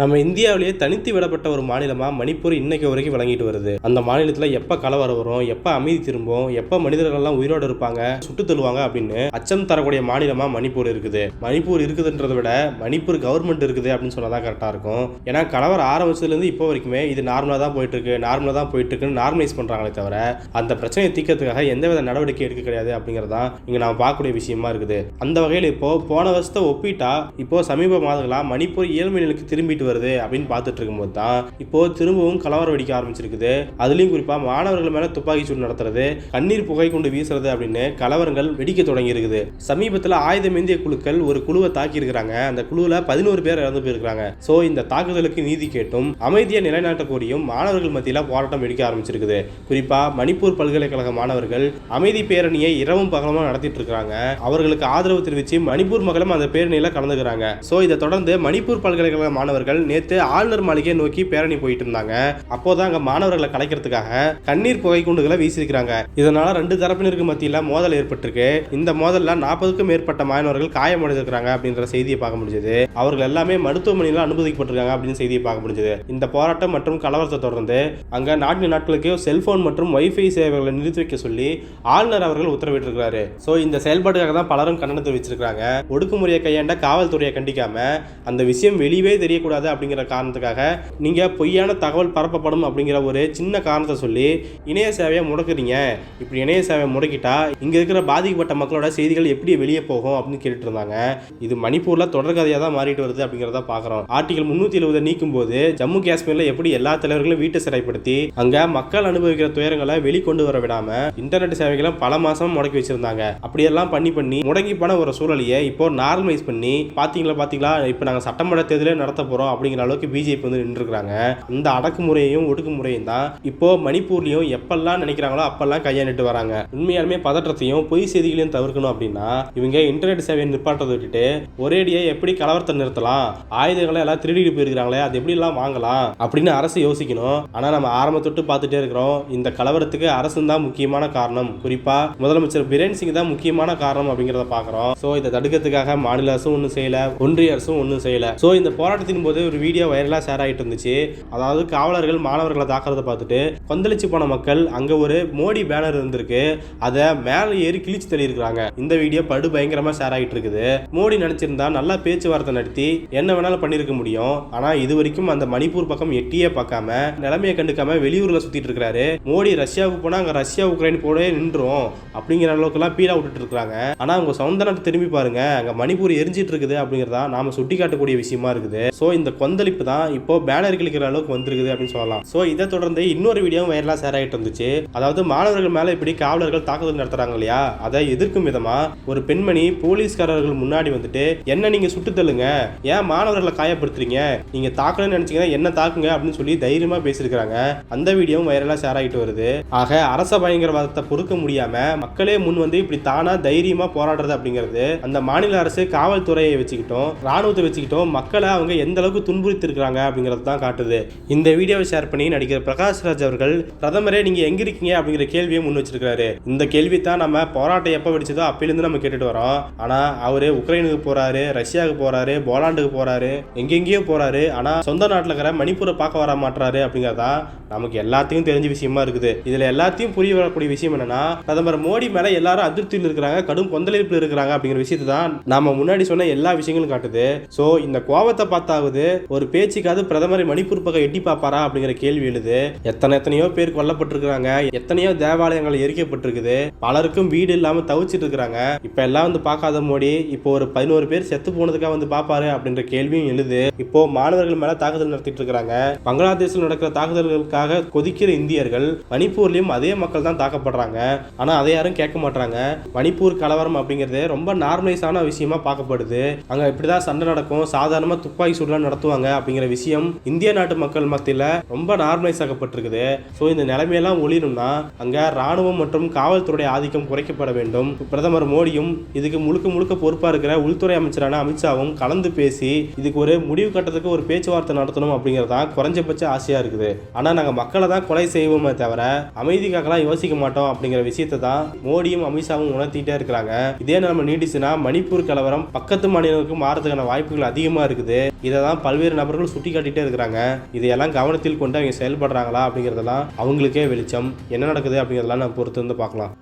நம்ம இந்தியாவிலேயே தனித்து விடப்பட்ட ஒரு மாநிலமாக மணிப்பூர் இன்னைக்கு வரைக்கும் விளங்கிட்டு வருது. அந்த மாநிலத்தில் எப்போ கலவரம் வரும் எப்போ அமைதி திரும்பும் எப்போ மனிதர்கள்லாம் உயிரோடு இருப்பாங்க சுட்டு தள்ளுவாங்க அப்படின்னு அச்சம் தரக்கூடிய மாநிலமாக மணிப்பூர் இருக்குது. மணிப்பூர் இருக்குதுன்றதை விட மணிப்பூர் கவர்மெண்ட் இருக்குது அப்படின்னு சொன்னால் தான் கரெக்டாக இருக்கும். ஏன்னா கலவரம் ஆரம்பிச்சதுலேருந்து இப்போ வரைக்குமே இது நார்மலாக தான் போயிட்டு இருக்கு நார்மலாக தான் போயிட்டு இருக்குன்னு நார்மலைஸ் பண்ணுறாங்களே தவிர அந்த பிரச்சனையை தீர்க்கறதுக்காக எந்தவித நடவடிக்கை எடுக்க கிடையாது அப்படிங்கறதான் இங்கே நாம் பார்க்கக்கூடிய விஷயமா இருக்குது. அந்த வகையில் இப்போ போன வருஷத்தை ஒப்பிட்டா இப்போ சமீப மாதங்களாக மணிப்பூர் இயல்பு நிலைக்கு திரும்பிட்டு வருது அப்படின்னு பார்த்துட்டு இருக்கும்போது தான் இப்போ திரும்பவும் கலவரம் வெடிக்க ஆரம்பிச்சிருக்குது. அதுலயும் குறிப்பா மாணவர்கள் மேல துப்பாக்கி சூடு நடத்துறது கண்ணீர் புகை கொண்டு வீசுறது அப்படின்னு கலவரங்கள் வெடிக்க தொடங்கி இருக்குது சமீபத்தில் ஆயுதம் ஏந்திய குழுக்கள் ஒரு குழுவை தாக்கி இருக்கிறாங்க அந்த குழுவில் பதினோரு பேர் இறந்து போயிருக்காங்க ஸோ இந்த தாக்குதலுக்கு நீதி கேட்டும் அமைதியை நிலைநாட்ட கோரியும் மாணவர்கள் மத்தியில் போராட்டம் வெடிக்க ஆரம்பிச்சிருக்குது. குறிப்பா மணிப்பூர் பல்கலைக்கழக மாணவர்கள் அமைதி பேரணியை இரவும் பகலமாக நடத்திட்டு இருக்காங்க அவர்களுக்கு ஆதரவு தெரிவித்து மணிப்பூர் மக்களும் அந்த பேரணியில் கலந்துக்கிறாங்க. ஸோ இதை தொடர்ந்து மணிப்பூர் பல்கலைக்கழக மாணவர்கள் நேற்று ஆளுநர் மாளிகையை நோக்கி பேரணி போயிட்டு இருந்தாங்க அப்போதான் அங்க மாணவர்களை கலைக்கிறதுக்காக கண்ணீர் புகை குண்டுகளை வீசியிருக்கிறாங்க. இதனால ரெண்டு தரப்பினருக்கு மத்தியில் மோதல் ஏற்பட்டிருக்கு. இந்த மோதல்ல நாற்பதுக்கும் மேற்பட்ட மாணவர்கள் காயமடைஞ்சிருக்கிறாங்க அப்படின்ற செய்தியை பார்க்க முடிஞ்சது. அவர்கள் எல்லாமே மருத்துவமனையில் அனுமதிக்கப்பட்டிருக்காங்க அப்படின்னு செய்தியை பார்க்க முடிஞ்சது. இந்த போராட்டம் மற்றும் கலவரத்தை தொடர்ந்து அங்க நான்கு நாட்களுக்கு செல்போன் மற்றும் வைஃபை சேவைகளை நிறுத்தி வைக்க சொல்லி ஆளுநர் அவர்கள் உத்தரவிட்டிருக்கிறாரு. ஸோ இந்த செயல்பாட்டுக்காக தான் பலரும் கண்டனத்தை வச்சிருக்காங்க ஒடுக்குமுறையை கையாண்ட காவல்துறையை கண்டிக்காம அந்த விஷயம் வெளியவே தெரியக்கூடாது அப்படிங்கிற காரணத்துக்காக நீங்க பொய்யான தகவல் பரப்பப்படும் அப்படிங்கிற ஒரு சின்ன காரணத்தை சொல்லி இணைய சேவையை முடக்குறீங்க. இப்படி இணைய சேவையை முடக்கிட்டா இங்க இருக்கிற பாதிக்கப்பட்ட மக்களோட செய்திகள் எப்படி வெளியே போகும் அப்படின்னு கேட்டுட்டு இருந்தாங்க இது மணிப்பூர்ல தொடர்கதையாக தான் மாறிட்டு வருது அப்படிங்கிறத பார்க்குறோம் ஆர்டிகல் முன்னூத்தி எழுபதை நீக்கும் போது ஜம்மு காஷ்மீர்ல எப்படி எல்லா தலைவர்களும் வீட்டை சிறைப்படுத்தி அங்க மக்கள் அனுபவிக்கிற துயரங்களை வெளிக்கொண்டு வர விடாம இன்டர்நெட் சேவைகளை பல மாசம் முடக்கி வச்சிருந்தாங்க. அப்படியெல்லாம் பண்ணி பண்ணி முடங்கி போன ஒரு சூழலையை இப்போ நார்மலைஸ் பண்ணி பாத்தீங்களா பாத்தீங்களா இப்போ நாங்க சட்டமன்ற தேர்தலே நடத்த போறோம் அப்படிங்கிற அளவுக்கு பிஜேபி வந்து நின்றுருக்காங்க இந்த அடக்குமுறையையும் ஒடுக்குமுறையும் தான் இப்போ மணிப்பூர்லயும் எப்பெல்லாம் நினைக்கிறாங்களோ அப்பெல்லாம் கையாண்டுட்டு வராங்க. உண்மையாலுமே பதற்றத்தையும் பொய் செய்திகளையும் தவிர்க்கணும் அப்படின்னா இவங்க இன்டர்நெட் சேவையை நிப்பாட்டத்தை விட்டுட்டு ஒரேடியாக எப்படி கலவரத்தை நிறுத்தலாம்? ஆயுதங்களை எல்லாம் திருடிட்டு போயிருக்கிறாங்களே அது எப்படி எல்லாம் வாங்கலாம்? அப்படின்னு அரசு யோசிக்கணும். ஆனா நம்ம ஆரம்பத்தொட்டு பார்த்துட்டே இருக்கிறோம். இந்த கலவரத்துக்கு அரசு தான் முக்கியமான காரணம். குறிப்பா முதலமைச்சர் பிரேன் சிங் தான் முக்கியமான காரணம் அப்படிங்கிறத பாக்குறோம் சோ இதை தடுக்கிறதுக்காக மாநில அரசும் ஒன்றும் செய்யல ஒன்றிய அரசும் ஒன்றும் செய்யலை. சோ இந்த போராட்டத்தின் போது ஒரு வீடியோ வைரலாக ஷேர் ஆகிட்டு இருந்துச்சு. அதாவது காவலர்கள் மாணவர்களை தாக்குறதை பார்த்துட்டு கொந்தளிச்சு போன மக்கள் அங்க ஒரு மோடி பேனர் இருந்திருக்கு. அதை மேலே ஏறி கிழிச்சு தள்ளியிருக்கிறாங்க. இந்த வீடியோ படு பயங்கரமா ஷேர் ஆகிட்டு இருக்குது. மோடி நினைச்சிருந்தா நல்லா பேச்சுவார்த்தை நடத்தி என்ன வேணாலும் பண்ணியிருக்க முடியும். ஆனால் இது வரைக்கும் அந்த மணிப்பூர் பக்கம் எட்டியே பார்க்காம நிலைமையை கண்டுக்காம வெளியூர்ல சுத்திட்டு இருக்கிறாரு. மோடி ரஷ்யாவுக்கு போனா அங்க ரஷ்யா உக்ரைன் போடவே நின்றோம் அப்படிங்கிற அளவுக்குலாம் பீலா விட்டுட்டு இருக்காங்க ஆனா அவங்க சொந்த நாட்டு திரும்பி பாருங்க. அங்க மணிப்பூர் எரிஞ்சிட்டு இருக்குது அப்படிங்கிறதா நாம சுட்டி காட்டக்கூடிய விஷயமா இருக்குது. சோ இந்த கொந்தளிப்பு தான் இப்போ பேனர் கிழிக்கிற அளவுக்கு வந்திருக்குது அப்படின்னு சொல்லலாம். ஸோ இதை தொடர்ந்து இன்னொரு வீடியோ வைரலா ஷேர் ஆகிட்டு இருந்துச்சு. அதாவது மாணவர்கள் மேலே இப்படி காவலர்கள் தாக்குதல் நடத்துறாங்க இல்லையா? அதை எதிர்க்கும் விதமா ஒரு பெண்மணி போலீஸ்காரர்கள் முன்னாடி வந்துட்டு என்ன நீங்க சுட்டு தள்ளுங்க? ஏன் மாணவர்களை காயப்படுத்துறீங்க? நீங்க தாக்கணும்னு நினைச்சீங்கன்னா என்ன தாக்குங்க? அப்படின்னு சொல்லி தைரியமா பேசியிருக்கிறாங்க. அந்த வீடியோவும் வைரலா ஷேர் ஆகிட்டு வருது. ஆக அரச பயங்கரவாதத்தை பொறுக்க முடியாம மக்களே முன் வந்து இப்படி தானா தைரியமா போராடுறது அப்படிங்கிறது அந்த மாநில அரசு காவல்துறையை வச்சுக்கிட்டோம் ராணுவத்தை வச்சுக்கிட்டோம் மக்களை அவங்க எந்த அளவுக்கு அளவுக்கு துன்புறுத்திருக்கிறாங்க அப்படிங்கிறது தான் காட்டுது. இந்த வீடியோவை ஷேர் பண்ணி நடிகர் பிரகாஷ் ராஜ் அவர்கள் பிரதமரே நீங்கள் எங்கே இருக்கீங்க? அப்படிங்கிற கேள்வியை முன் வச்சிருக்காரு இந்த கேள்வி தான் நம்ம போராட்டம் எப்போ வெடிச்சதோ அப்பிலேருந்து நம்ம கேட்டுட்டு வரோம். ஆனால் அவர் உக்ரைனுக்கு போகிறாரு ரஷ்யாவுக்கு போகிறாரு போலாண்டுக்கு போகிறாரு எங்கெங்கேயோ போகிறாரு ஆனால் சொந்த நாட்டில் இருக்கிற மணிப்பூரை பார்க்க வர மாட்டுறாரு அப்படிங்கிறது தான் நமக்கு எல்லாத்தையும் தெரிஞ்ச விஷயமா இருக்குது. இதில் எல்லாத்தையும் புரிய வரக்கூடிய விஷயம் என்னன்னா பிரதமர் மோடி மேலே எல்லாரும் அதிருப்தியில் இருக்கிறாங்க கடும் கொந்தளிப்பில் இருக்கிறாங்க அப்படிங்கிற விஷயத்தை தான் நம்ம முன்னாடி சொன்ன எல்லா விஷயங்களும் காட்டுது. ஸோ இந்த கோபத்தை பார்த்தாவது ஒரு பேச்சுக்காவது பிரதமரை மணிப்பூர் பக்கம் எட்டி பார்ப்பாரா அப்படிங்கிற கேள்வி எழுது. எத்தனை எத்தனையோ பேர் கொல்லப்பட்டிருக்கிறாங்க. எத்தனையோ தேவாலயங்கள் எரிக்கப்பட்டிருக்குது. பலருக்கும் வீடு இல்லாம தவிச்சிட்டு இருக்கிறாங்க இப்ப எல்லாம் வந்து பார்க்காத மோடி இப்போ ஒரு பதினோரு பேர் செத்து போனதுக்காக வந்து பாப்பாரு அப்படின்ற கேள்வியும் எழுது. இப்போ மாணவர்கள் மேல தாக்குதல் நடத்திட்டு இருக்காங்க. பங்களாதேஷில் நடக்கிற தாக்குதல்களுக்காக கொதிக்கிற இந்தியர்கள் மணிப்பூர்லயும் அதே மக்கள் தான் தாக்கப்படுறாங்க. ஆனா அதை யாரும் கேட்க மாட்டாங்க மணிப்பூர் கலவரம் அப்படிங்கிறது ரொம்ப நார்மலைஸான விஷயமா பார்க்கப்படுது. அங்க இப்படிதான் சண்டை நடக்கும். சாதாரணமா துப்பாக்கி சூடுலாம் நடத்துவாங்க அப்படிங்கிற விஷயம் இந்திய நாட்டு மக்கள் மத்தியில் ரொம்ப நார்மலைஸ் ஆகப்பட்டிருக்குது ஸோ இந்த நிலைமையெல்லாம் ஒளியணும்னா அங்க ராணுவம் மற்றும் காவல்துறை ஆதிக்கம் குறைக்கப்பட வேண்டும். பிரதமர் மோடியும் இதுக்கு முழுக்க முழுக்க பொறுப்பா இருக்கிற உள்துறை அமைச்சரான அமித்ஷாவும் கலந்து பேசி இதுக்கு ஒரு முடிவு கட்டத்துக்கு ஒரு பேச்சுவார்த்தை நடத்தணும் அப்படிங்கறதா குறைஞ்சபட்ச ஆசையா இருக்குது. ஆனா நாங்க மக்களை தான் கொலை செய்வோமே தவிர அமைதிக்காகலாம் யோசிக்க மாட்டோம் அப்படிங்கிற விஷயத்தை தான் மோடியும் அமித்ஷாவும் உணர்த்திட்டே இருக்கிறாங்க. இதே நம்ம நீடிச்சுன்னா மணிப்பூர் கலவரம் பக்கத்து மாநிலங்களுக்கு மாறதுக்கான வாய்ப்புகள் அதிகமா இருக்குது. இதை தான் பல்வேறு நபர்கள் சுட்டி காட்டிகிட்டே இருக்கிறாங்க. இதையெல்லாம் கவனத்தில் கொண்டு அவங்க செயல்படுறாங்களா அப்படிங்கிறதெல்லாம் அவங்களுக்கே வெளிச்சம். என்ன நடக்குது அப்படிங்கிறதெல்லாம் நம்ம பொறுத்து வந்து பார்க்கலாம்.